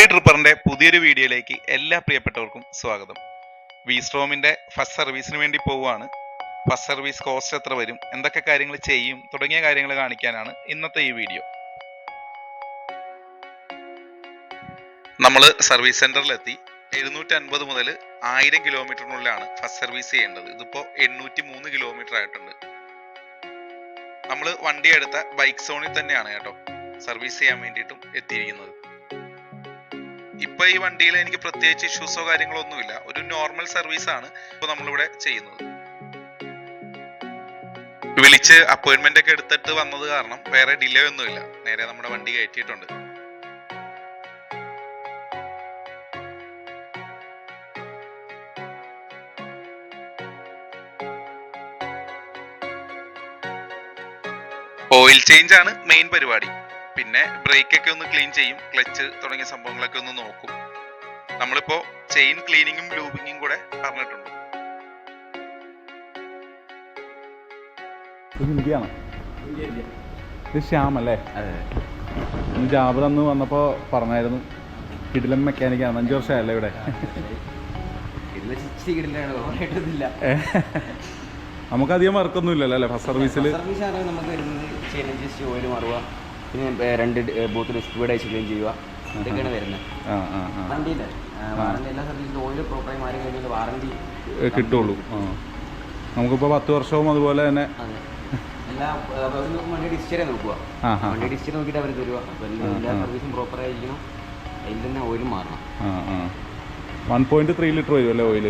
Foodie ട്രിപ്പറിന്റെ പുതിയൊരു വീഡിയോയിലേക്ക് എല്ലാ പ്രിയപ്പെട്ടവർക്കും സ്വാഗതം. വി സ്ട്രോമിന്റെ ഫസ്റ്റ് സർവീസിന് വേണ്ടി പോവുകയാണ്. ഫസ്റ്റ് സർവീസ് കോസ്റ്റ് എത്ര വരും? എന്തൊക്കെ കാര്യങ്ങൾ ചെയ്യും? തുടങ്ങിയ കാര്യങ്ങൾ കാണിക്കാനാണ് ഇന്നത്തെ ഈ വീഡിയോ. നമ്മൾ സർവീസ് സെന്ററിലെത്തി എഴുന്നൂറ്റി അൻപത് മുതൽ ആയിരം കിലോമീറ്ററിനുള്ളിലാണ് ഫസ്റ്റ് സർവീസ് ചെയ്യേണ്ടത്. ഇതിപ്പോ എണ്ണൂറ്റി മൂന്ന് കിലോമീറ്റർ ആയിട്ടുണ്ട്. നമ്മൾ വണ്ടി എടുത്ത ബൈക്ക് സോണിൽ തന്നെയാണ് കേട്ടോ സർവീസ് ചെയ്യാൻ വേണ്ടിയിട്ടും എത്തിയിരിക്കുന്നത്. ഇപ്പൊ ഈ വണ്ടിയിൽ എനിക്ക് പ്രത്യേകിച്ച് ഇഷ്യൂസോ കാര്യങ്ങളോ ഒന്നുമില്ല. ഒരു നോർമൽ സർവീസ് ആണ് ഇപ്പൊ നമ്മളിവിടെ ചെയ്യുന്നത്. വിളിച്ച് അപ്പോയിന്റ്മെന്റ് ഒക്കെ എടുത്തിട്ട് വന്നത് കാരണം വേറെ ഡിലേ ഒന്നുമില്ല. നേരെ നമ്മുടെ വണ്ടി കയറ്റിയിട്ടുണ്ട്. ഓയിൽ ചേഞ്ച് ആണ് മെയിൻ പരിപാടി. പിന്നെ ബ്രേക്ക് ഒക്കെ ഒന്ന് ക്ലീൻ ചെയ്യും ക്ലച്ച് തുടങ്ങിയ സംഭവങ്ങളൊക്കെ ഒന്ന് നോക്കും. നമ്മളിപ്പോ ചെയിൻ ക്ലീനിങ്ങും ലൂബിങ്ങും കൂടെ പറഞ്ഞിട്ടുണ്ട്. ഇത് ശ്യാം അല്ലേ ജാബർ അന്ന് വന്നപ്പോൾ പറഞ്ഞായിരുന്നു കിടിലം മെക്കാനിക്കാണ് അഞ്ചു വർഷമായല്ലേ ഇവിടെ? നമുക്കധികം വർക്കൊന്നും ഇല്ലല്ലോ അല്ലേ? ഫസ്റ്റ് സർവീസിൽ സർവീസ് നമുക്ക് വരുന്നത്. ഓയിൽ മാറുക. പിന്നെ രണ്ട് ബൂത്തിൽ സ്പീഡ് അയച്ച് ക്ലീൻ ചെയ്യുക. ഇതൊക്കെയാണ് വരുന്നത്. വണ്ടിയിലെ വാറണ്ടി എല്ലാ സർവീസിലും ഓയിൽ പ്രോപ്പറായി മാറി കഴിഞ്ഞാൽ വാറണ്ടി കിട്ടുള്ളൂ. നമുക്കിപ്പോൾ പത്ത് വർഷവും അതുപോലെ തന്നെ എല്ലാ അവർ നോക്കും വണ്ടി ഡിസ്റ്ററെ നോക്കുക ആ ആ വണ്ടി ഡിസ്റ്റർ നോക്കിയിട്ട് അവർ തരുക എല്ലാ. സർവീസും പ്രോപ്പറായിരിക്കണം അതിൽ തന്നെ ഓയിൽ മാറണം. വൺ പോയിന്റ് ത്രീ ലിറ്റർ വരും അല്ലേ ഓയിൽ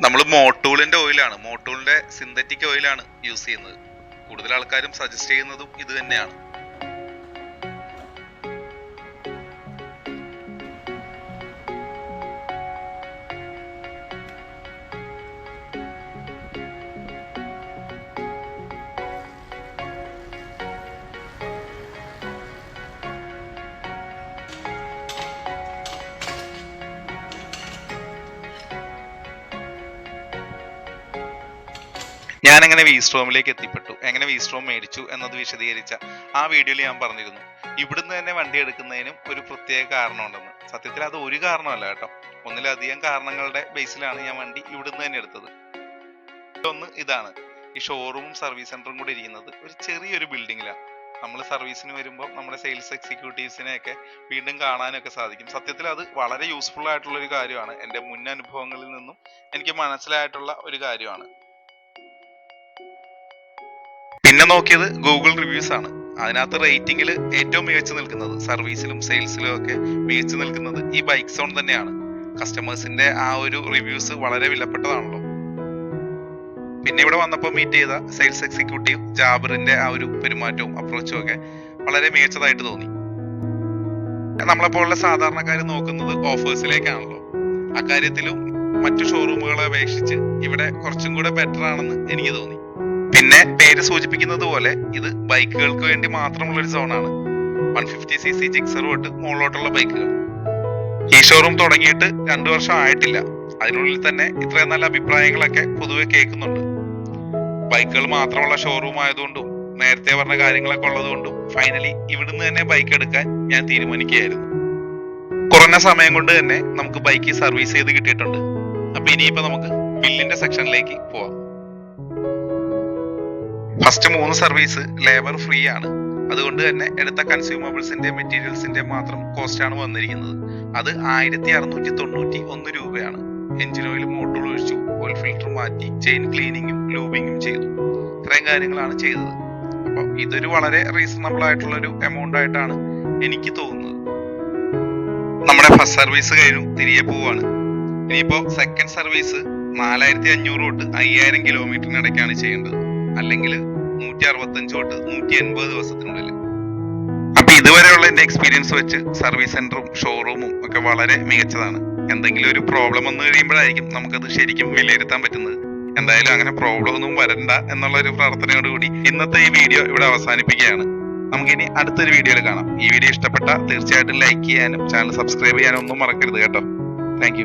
നമ്മൾ മോട്ടൂളിന്റെ ഓയിലാണ്. മോട്ടൂളിന്റെ സിന്തറ്റിക് ഓയിലാണ് യൂസ് ചെയ്യുന്നത്. കൂടുതൽ ആൾക്കാരും സജസ്റ്റ് ചെയ്യുന്നതും ഇത് തന്നെയാണ്. ഞാൻ എങ്ങനെ വീസ്ട്രോമിലേക്ക് എത്തിപ്പെട്ടു. എങ്ങനെ വീസ്ട്രോം മേടിച്ചു എന്നത് വിശദീകരിച്ച ആ വീഡിയോയിൽ ഞാൻ പറഞ്ഞിരുന്നു. ഇവിടുന്ന് തന്നെ വണ്ടി എടുക്കുന്നതിനും ഒരു പ്രത്യേക കാരണമുണ്ടെന്ന്. സത്യത്തിൽ അത് ഒരു കാരണമല്ല കേട്ടോ. ഒന്നിലധികം കാരണങ്ങളുടെ ബേസിലാണ് ഞാൻ വണ്ടി ഇവിടുന്ന് തന്നെ എടുത്തത്. ഒന്ന് ഇതാണ്. ഈ ഷോറൂമും സർവീസ് സെന്ററും കൂടി ഇരിക്കുന്നത് ഒരു ചെറിയൊരു ബിൽഡിങ്ങിലാണ് നമ്മൾ സർവീസിന് വരുമ്പോൾ നമ്മുടെ സെയിൽസ് എക്സിക്യൂട്ടീവ്സിനെയൊക്കെ വീണ്ടും കാണാനൊക്കെ സാധിക്കും. സത്യത്തിൽ അത് വളരെ യൂസ്ഫുൾ ആയിട്ടുള്ള ഒരു കാര്യമാണ്. എന്റെ മുൻ അനുഭവങ്ങളിൽ നിന്നും എനിക്ക് മനസ്സിലായിട്ടുള്ള ഒരു കാര്യമാണ്. പിന്നെ നോക്കിയത് ഗൂഗിൾ റിവ്യൂസ് ആണ്. അതിനകത്ത് റേറ്റിംഗിൽ ഏറ്റവും മികച്ചു നിൽക്കുന്നത് സർവീസിലും സെയിൽസിലും ഒക്കെ മികച്ചു നിൽക്കുന്നത് ഈ ബൈക്ക് സോൺ തന്നെയാണ്. കസ്റ്റമേഴ്സിന്റെ ആ ഒരു റിവ്യൂസ് വളരെ വിലപ്പെട്ടതാണല്ലോ. പിന്നെ ഇവിടെ വന്നപ്പോൾ മീറ്റ് ചെയ്ത സെയിൽസ് എക്സിക്യൂട്ടീവ് ജാബറിന്റെ ആ ഒരു പെരുമാറ്റവും അപ്രോച്ചും ഒക്കെ വളരെ മികച്ചതായിട്ട് തോന്നി. നമ്മളെപ്പോലുള്ള സാധാരണക്കാർ നോക്കുന്നത് ഓഫേഴ്സിലേക്കാണല്ലോ അക്കാര്യത്തിലും മറ്റു ഷോറൂമുകളെ അപേക്ഷിച്ച് ഇവിടെ കുറച്ചും കൂടെ ബെറ്റർ ആണെന്ന് എനിക്ക് തോന്നി. പിന്നെ പേര് സൂചിപ്പിക്കുന്നത് പോലെ ഇത് ബൈക്കുകൾക്ക് വേണ്ടി മാത്രമുള്ള ഒരു സോണാണ്. One fifty C C Gixxer തൊട്ട് മുകളിലോട്ടുള്ള ബൈക്കുകൾ. ഈ ഷോറൂം തുടങ്ങിയിട്ട് രണ്ടു വർഷം ആയിട്ടില്ല. അതിനുള്ളിൽ തന്നെ ഇത്രയും നല്ല അഭിപ്രായങ്ങളൊക്കെ പൊതുവെ കേൾക്കുന്നുണ്ട്. ബൈക്കുകൾ മാത്രമുള്ള ഷോറൂം ആയതുകൊണ്ടും നേരത്തെ പറഞ്ഞ കാര്യങ്ങളൊക്കെ ഉള്ളതുകൊണ്ടും ഫൈനലി ഇവിടുന്ന് തന്നെ ബൈക്ക് എടുക്കാൻ ഞാൻ തീരുമാനിക്കുകയായിരുന്നു. കുറഞ്ഞ സമയം കൊണ്ട് തന്നെ നമുക്ക് ബൈക്ക് സർവീസ് ചെയ്ത് കിട്ടിയിട്ടുണ്ട്. അപ്പൊ ഇനിയിപ്പോ നമുക്ക് ബില്ലിന്റെ സെക്ഷനിലേക്ക് പോവാം. ഫസ്റ്റ് മൂന്ന് സർവീസ് ലേബർ ഫ്രീ ആണ്. അതുകൊണ്ട് തന്നെ എടുത്ത കൺസ്യൂമബിൾസിന്റെ മെറ്റീരിയൽസിന്റെ മാത്രം കോസ്റ്റ് ആണ് വന്നിരിക്കുന്നത്. അത് ആയിരത്തി അറുന്നൂറ്റി തൊണ്ണൂറ്റി ഒന്ന് രൂപയാണ്. എഞ്ചിൻ ഓയിൽ മോട്ടോർ ഒഴിച്ചു ഓയിൽ ഫിൽറ്റർ മാറ്റി ചെയിൻ ക്ലീനിങ്ങും ലൂബിങ്ങും ചെയ്തു. ഇത്രയും കാര്യങ്ങളാണ് ചെയ്തത്. അപ്പൊ ഇതൊരു വളരെ റീസണബിൾ ആയിട്ടുള്ള ഒരു എമൗണ്ട് ആയിട്ടാണ് എനിക്ക് തോന്നുന്നത്. നമ്മുടെ ഫസ്റ്റ് സർവീസ് കഴിഞ്ഞു തിരികെ പോവാണ്. ഇനിയിപ്പോ സെക്കൻഡ് സർവീസ് നാലായിരത്തി അഞ്ഞൂറ് തൊട്ട് അയ്യായിരം കിലോമീറ്ററിനിടയ്ക്കാണ് ചെയ്യേണ്ടത്. അല്ലെങ്കിൽ നൂറ്റി അറുപത്തഞ്ച് തൊട്ട് നൂറ്റി എൺപത് ദിവസത്തിനുള്ളിൽ. അപ്പൊ ഇതുവരെയുള്ള എന്റെ എക്സ്പീരിയൻസ് വെച്ച് സർവീസ് സെന്ററും ഷോറൂമും ഒക്കെ വളരെ മികച്ചതാണ്. എന്തെങ്കിലും ഒരു പ്രോബ്ലം വന്നു കഴിയുമ്പോഴായിരിക്കും നമുക്കത് ശരിക്കും വിലയിരുത്താൻ പറ്റുന്നത്. എന്തായാലും അങ്ങനെ പ്രോബ്ലം ഒന്നും വരണ്ട എന്നുള്ള ഒരു പ്രാർത്ഥനയോടുകൂടി ഇന്നത്തെ ഈ വീഡിയോ ഇവിടെ അവസാനിപ്പിക്കുകയാണ്. നമുക്കിനി അടുത്തൊരു വീഡിയോയിൽ കാണാം. ഈ വീഡിയോ ഇഷ്ടപ്പെട്ട തീർച്ചയായിട്ടും ലൈക്ക് ചെയ്യാനും ചാനൽ സബ്സ്ക്രൈബ് ചെയ്യാനും ഒന്നും മറക്കരുത് കേട്ടോ. താങ്ക്